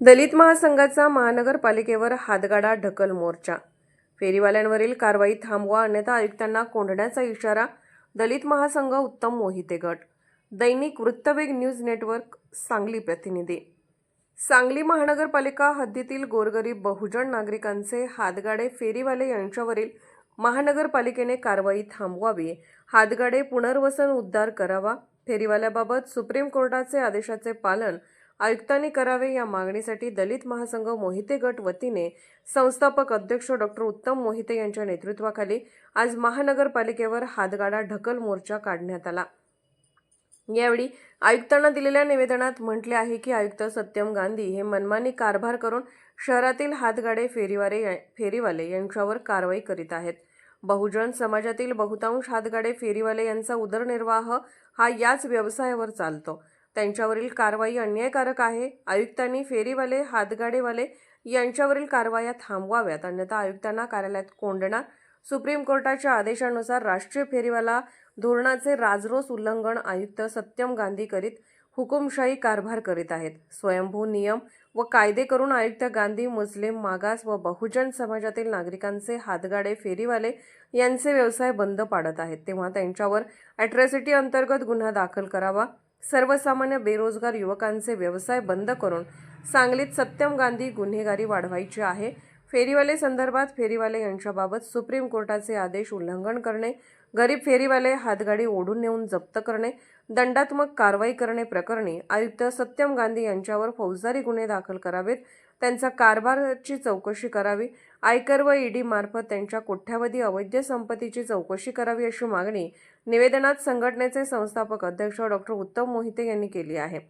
दलित महासंघाचा महानगरपालिकेवर हातगाडा ढकल मोर्चा. फेरीवाल्यांवरील कारवाई थांबवा अन्यथा आयुक्तांना कोंडण्याचा इशारा दलित महासंघ उत्तम मोहिते गट. दैनिक वृत्तवेग न्यूज नेटवर्क सांगली प्रतिनिधी. सांगली महानगरपालिका हद्दीतील गोरगरीब बहुजन नागरिकांचे हातगाडे फेरीवाले यांच्यावरील महानगरपालिकेने कारवाई थांबवावी हातगाडे पुनर्वसन उद्धार करावा. फेरीवाल्याबाबत सुप्रीम कोर्टाचे आदेशाचे पालन आयुक्तांनी करावे या मागणीसाठी दलित महासंघ मोहिते गट वतीने संस्थापक अध्यक्ष डॉक्टर उत्तम मोहिते यांच्या नेतृत्वाखाली आज महानगरपालिकेवर हातगाडा ढकल मोर्चा काढण्यात आला. यावेळी आयुक्तांना दिलेल्या निवेदनात म्हटले आहे की आयुक्त सत्यम गांधी हे मनमानी कारभार करून शहरातील हातगाडे फेरीवारे फेरीवाले यांच्यावर कारवाई करीत आहेत. बहुजन समाजातील बहुतांश हातगाडे फेरीवाले यांचा उदरनिर्वाह हा याच व्यवसायावर चालतो. त्यांच्यावरील कारवाई अन्यायकारक आहे. आयुक्तांनी फेरीवाले हातगाडेवाले यांच्यावरील कारवाया थांबवाव्यात अन्यथा आयुक्तांना कार्यालयात कोंडणार. सुप्रीम कोर्टाच्या आदेशानुसार राष्ट्रीय फेरीवाला धोरणाचे राजरोस उल्लंघन आयुक्त सत्यम गांधी करीत हुकुमशाही कारभार करीत आहेत. स्वयंभू नियम व कायदे करून आयुक्त गांधी मुस्लिम मागास व बहुजन समाजातील नागरिकांचे हातगाडे फेरीवाले यांचे व्यवसाय बंद पाडत आहेत. तेव्हा त्यांच्यावर अॅट्रॉसिटी अंतर्गत गुन्हा दाखल करावा. सर्वसामान्य बेरोजगार युवकांचे व्यवसाय बंद करून सांगलीत सत्यम गांधी गुन्हेगारी वाढवायची आहे. फेरीवाले संदर्भात फेरीवाले यांच्याबाबत सुप्रीम कोर्टाचे आदेश उल्लंघन करणे गरीब फेरीवाले हातगाडी ओढून नेऊन जप्त करणे दंडात्मक कारवाई करणे प्रकरणी आयुक्त सत्यम गांधी यांच्यावर फौजदारी गुन्हे दाखल करावेत. त्यांचा कारभाराची चौकशी करावी. आयकर व ईडी मार्फत त्यांच्या कोट्यावधी अवैध संपत्तीची चौकशी करावी अशी मागणी निवेदनात संघटनेचे संस्थापक अध्यक्ष डॉक्टर उत्तम मोहिते यांनी केली आहे.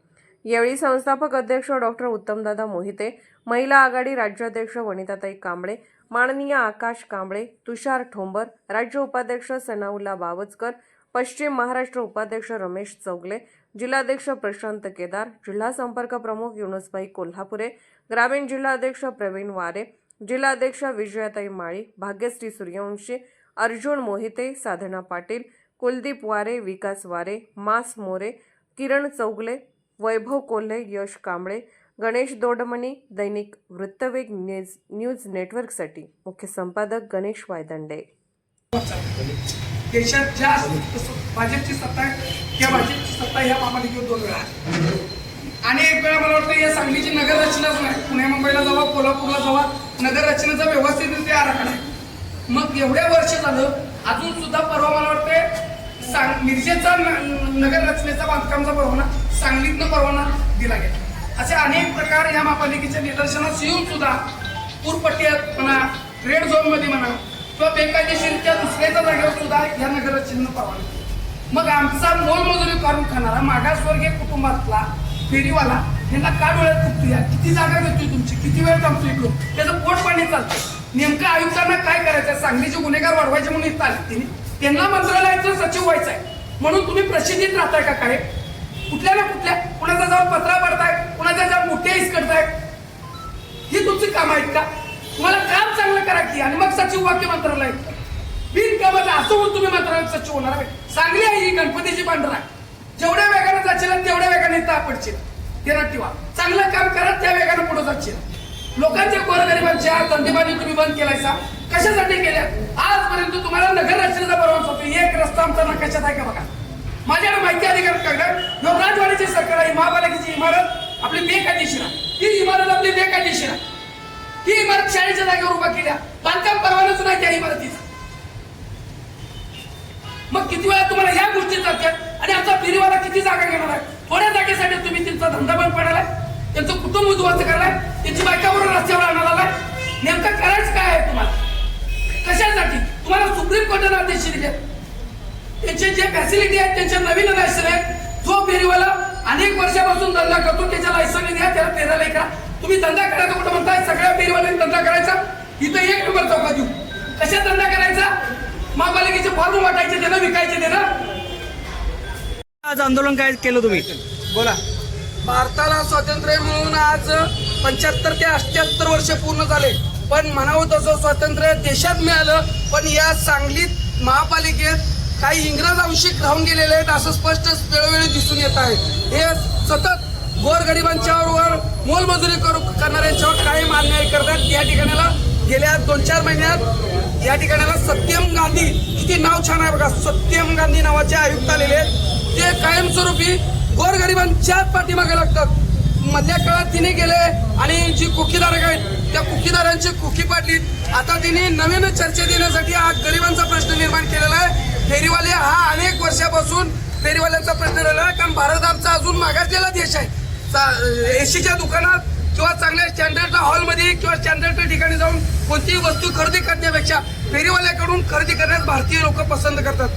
यावेळी संस्थापक अध्यक्ष डॉक्टर उत्तमदादा मोहिते महिला आघाडी राज्याध्यक्ष वनिताताई कांबळे माननीय आकाश कांबळे तुषार ठोंबर राज्य उपाध्यक्ष सनाउल्ला बावचकर पश्चिम महाराष्ट्र उपाध्यक्ष रमेश चौगले जिल्हाध्यक्ष प्रशांत केदार जिल्हा संपर्क प्रमुख युनुसबाई कोल्हापुरे ग्रामीण जिल्हाध्यक्ष प्रवीण वारे जिल्हाध्यक्ष विजयाताई माळी भाग्यश्री सूर्यवंशी अर्जुन मोहिते साधना पाटील कुलदीप वारे विकास वारे मास मोरे किरण चौगले वैभव कोल्हे यश कांबळे गणेश दोडमणी दैनिक वृत्तवेग न्यूज न्यूज नेटवर्कसाठी मुख्य संपादक गणेश वायदंडे. देशात ज्या भाजपची सत्ता आहे त्या भाजपची सत्ता ह्या महापालिकेवर दोन वेळा आणि एक वेळा मला वाटतं या सांगलीची नगर रचनाच नाही. पुणे मुंबईला जावा कोल्हापूरला जावा नगर रचनेचा व्यवस्थितरित्या आराखडा आहे. मग एवढ्या वर्ष झालं अजून सुद्धा परवा मला वाटते सांग मिरजेचा न- नगर रचनेचा बांधकामचा परवाना सांगलीतनं परवाना दिला गेला. असे अनेक प्रकार या महापालिकेच्या निदर्शनास येऊन सुद्धा पूरपट्टी म्हणा रेड झोनमध्ये म्हणा किंवा बेकायदेशीरच्या दुसऱ्याच्या जागेवर सुद्धा या नगर रचनेनं परवाना मग आमचा मोलमजुरी करून खाणारा मागासवर्गीय कुटुंबातला फेरीवाला यांना का डोळ्यात फुटतो या किती जागा घेतोय तुमची? किती वेळ थांबतो इकडून? त्याचं पोट पाणी चालतं नेमकं आयुक्तांना काय करायचं सांगलीचे गुन्हेगार वाढवायचे म्हणून इथं आले तिने त्यांना मंत्रालयाचं सचिव व्हायचं आहे म्हणून तुम्ही प्रसिद्धीत राहताय का काय? कुठल्या ना कुठल्या? कुणाचा जाऊन पत्रा पडताय कुणाच्या जाऊन मोठे इस करताय ही तुमची काम आहेत का? तुम्हाला काम करायची आणि मग सचिव वाक्य मंत्रालय. बिनकामाचं असं होऊन तुम्ही मंत्रालयात सचिव होणार आहे. चांगली आहे ही गणपतीची पांढरा जेवढ्या वेगाने जाशील तेवढ्या वेगाने इथं आपडशील ते ठेवा. चांगलं काम करा त्या वेगाने पुढे जाशील. लोकांच्या गोरगरिबांच्या धंदेबाजी तुम्ही बंद केलायचा कशासाठी केल्या? आजपर्यंत तुम्हाला नगर रचनेचा परवाना होतो. एक रस्ता आमचा नकाशात आहे का बघा? माझ्याकडे माहिती अधिकार कागद ह्यो राजवाडीची सरकार आहे महापालिकेची इमारत. आपली बेकायदेशीर आहे. ही इमारत आपली बेकायदेशीर आहे. ही इमारत शाळेच्या जागेवर उभा केल्या. बांधकाम परवानाच नाही त्या इमारतीचा. मग किती वेळा तुम्हाला या गोष्टी जातात आणि आमचा फेरीवाला किती जागा घेणार आहे? थोड्या जागेसाठी तुम्ही त्यांचा धंदा बंद पडालाय त्यांचं कुटुंब उद्ध्वस्त करलाय त्यांची बायकाबरोबर रस्त्यावर आणायला आलाय? नेमकं करायचं काय आहे तुम्हाला? कशासाठी? तुम्हाला सुप्रीम कोर्टाने आदेश दिले. त्यांचे जे फॅसिलिटी आहेत त्यांचे नवीन लायसन आहेत. जो फेरीवाला अनेक वर्षापासून धंदा करतो त्याच्या लायसन द्या त्याला फेरायला करा तुम्ही धंदा करायचा कुठं म्हणताय? सगळ्या फेरीवाल्यांनी धंदा करायचा? इथं एक नंबर चौका देऊ कशा धंदा करायचा? महापालिकेचे फॉर्म वाटायचे त्यानं विकायचे त्यानं आज आंदोलन काय केलं तुम्ही? बोला. भारताला स्वातंत्र्य मिळून आज पंच्याहत्तर ते अठ्याहत्तर वर्ष पूर्ण झाले. पण म्हणावं तसं स्वातंत्र्य देशात मिळालं पण या सांगलीत महापालिकेत काही इंग्रज अंशिक राहून गेलेले आहेत असं स्पष्ट वेळोवेळी दिसून येत आहे. हे सतत गोरगरिबांच्यावर मोलमजुरी करू करणाऱ्यांच्यावर कायम अन्याय करतात या ठिकाणाला गेल्या दोन चार महिन्यात या ठिकाणाला सत्यम गांधी किती नाव छान आहे बघा सत्यम गांधी नावाचे आयुक्त आलेले आहेत. ते कायमस्वरूपी गोरगरिबांच्या पाठीमागे लागतात. मधल्या काळात तिने गेले आणि जी कुकीदारक आहेत त्या कुकीदारांची कुकी पाडली. आता तिने नवीन चर्चा देण्यासाठी हा गरिबांचा प्रश्न निर्माण केलेला आहे. फेरीवाले हा अनेक वर्षापासून फेरीवाल्यांचा प्रश्न राहिला आहे कारण भारत आमचा अजून मागासलेला देश आहे. एसीच्या दुकानात किंवा चांगल्या स्टँडर्डच्या हॉलमध्ये किंवा स्टँडर्डच्या ठिकाणी जाऊन कोणतीही वस्तू खरेदी करण्यापेक्षा फेरीवाल्याकडून खरेदी करण्यास भारतीय लोक पसंत करतात.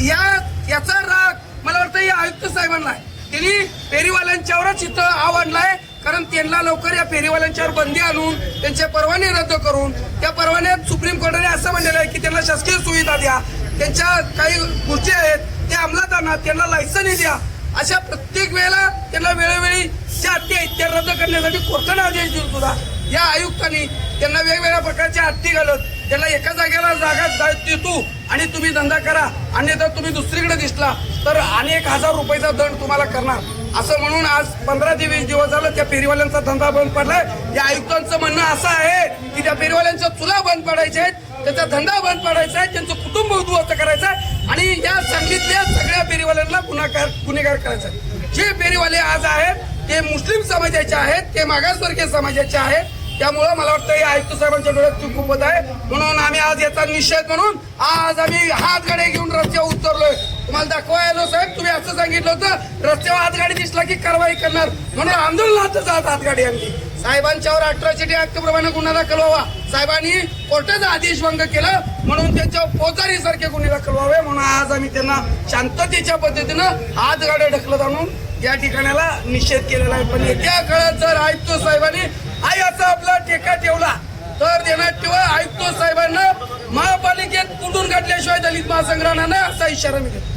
या याचा राग मला वाटतं या आयुक्त साहेबांना आहे. त्यांनी फेरीवाल्यांच्यावरच इथं आव आणलाय कारण त्यांना लवकर या फेरीवाल्यांच्यावर बंदी आणून त्यांचे परवाने रद्द करून त्या परवान्यात सुप्रीम कोर्टाने असं म्हणलेलं आहे की त्यांना शासकीय सुविधा द्या. त्यांच्या काही गोष्टी आहेत त्या अंमलात आणा त्यांना लायसनही द्या. अशा प्रत्येक वेळेला त्यांना वेळोवेळी ज्या अटी आहेत त्या रद्द करण्यासाठी कोर्टाने आदेश देऊन सुद्धा या आयुक्तांनी त्यांना वेगवेगळ्या प्रकारच्या हत्ती घालत त्यांना एका जागेला जागा देतो आणि तुम्ही धंदा करा. अन्यथा तुम्ही दुसरीकडे दिसला तर अनेक हजार रुपयाचा दंड तुम्हाला करणार. असं म्हणून आज पंधरा ते वीस दिवस झालं त्या फेरीवाल्यांचा धंदा बंद पडलाय. या आयुक्तांचं म्हणणं असं आहे की त्या फेरीवाल्यांच्या चुला बंद पडायच्या आहेत. त्याचा धंदा बंद पडायचा आहे त्यांचं कुटुंब उद्ध्वस्त करायचं आहे आणि या सांगितल्या सगळ्या फेरीवाल्यांना गुन्हाकार गुन्हेगार करायचं आहे. जे फेरीवाले आज आहेत ते मुस्लिम समाजाचे आहेत ते मागासवर्गीय समाजाचे आहेत त्यामुळं मला वाटतं हे आयुक्त साहेबांच्या डोळ्यात चूक खूपच आहे. म्हणून आम्ही आज याचा निषेध म्हणून आज आम्ही हातगाडी घेऊन रस्त्यावर उतरलोय. तुम्हाला दाखवायला साहेब तुम्ही असं सांगितलं होतं रस्त्यावर हातगाडी दिसला की कारवाई करणार. म्हणून आंदोलनातच आज हातगाडी आणली. साहेबांच्यावर अठराशे ऍक्ट प्रमाणे गुन्हा दाखल व्हावा. साहेबांनी कोर्टाचा आदेश भंग केला म्हणून त्यांच्यावर पोचारी सारखे गुन्हे दाखल व्हावे म्हणून आज आम्ही त्यांना शांततेच्या पद्धतीनं हातगाड्या ढकलत आणून या ठिकाणाला निषेध केलेला आहे. पण येत्या काळात जर आयुक्त साहेबांनी आई असा आपला टेका ठेवला तर देण्यात ठेवा आयुक्त साहेबांना महापालिकेत कुठून काढल्याशिवाय दलित महासंग्रहानं असा इशारा मिळेल.